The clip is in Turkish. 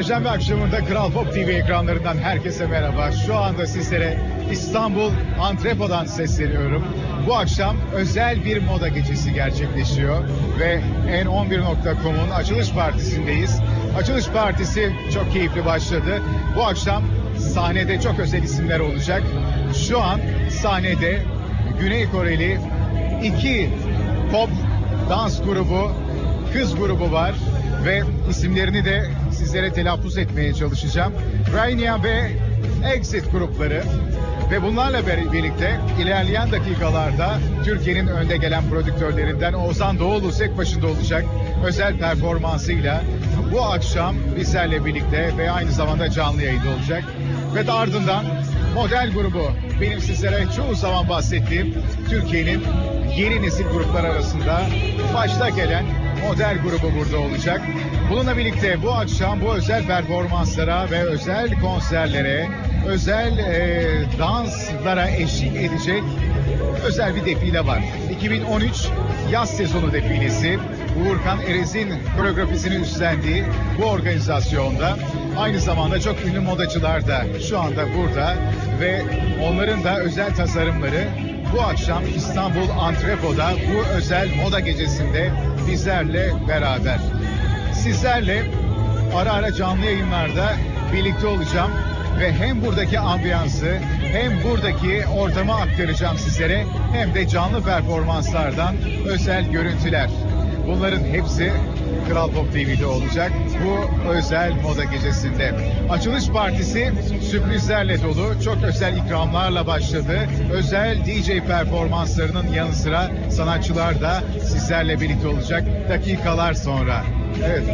Perşembe akşamında Kral Pop TV ekranlarından herkese merhaba. Şu anda sizlere İstanbul Antrepo'dan sesleniyorum. Bu akşam özel bir moda gecesi gerçekleşiyor ve N11.com'un açılış partisindeyiz. Açılış partisi çok keyifli başladı. Bu akşam sahnede çok özel isimler olacak. Şu an sahnede Güney Koreli iki pop dans grubu, kız grubu var ve isimlerini de sizlere telaffuz etmeye çalışacağım. Rainia ve Exit grupları ve bunlarla birlikte ilerleyen dakikalarda Türkiye'nin önde gelen prodüktörlerinden Ozan Doğulu tek başında olacak özel performansıyla bu akşam bizlerle birlikte ve aynı zamanda canlı yayında olacak. Ve ardından model grubu benim sizlere çoğu zaman bahsettiğim Türkiye'nin yeni nesil gruplar arasında başta gelen model grubu burada olacak. Bununla birlikte bu akşam bu özel performanslara ve özel konserlere, özel e, danslara eşlik edecek özel bir defile var. 2013 yaz sezonu defilesi. Uğurkan Erez'in koreografisini üstlendiği bu organizasyonda aynı zamanda çok ünlü modacılar da şu anda burada ve onların da özel tasarımları bu akşam İstanbul Antrepo'da bu özel moda gecesinde bizlerle beraber. Sizlerle ara ara canlı yayınlarda birlikte olacağım ve hem buradaki ambiyansı hem buradaki ortamı aktaracağım sizlere hem de canlı performanslardan özel görüntüler. Bunların hepsi Kral Pop TV'de olacak bu özel moda gecesinde. Açılış partisi sürprizlerle dolu, çok özel ikramlarla başladı. Özel DJ performanslarının yanı sıra sanatçılar da sizlerle birlikte olacak dakikalar sonra. Evet.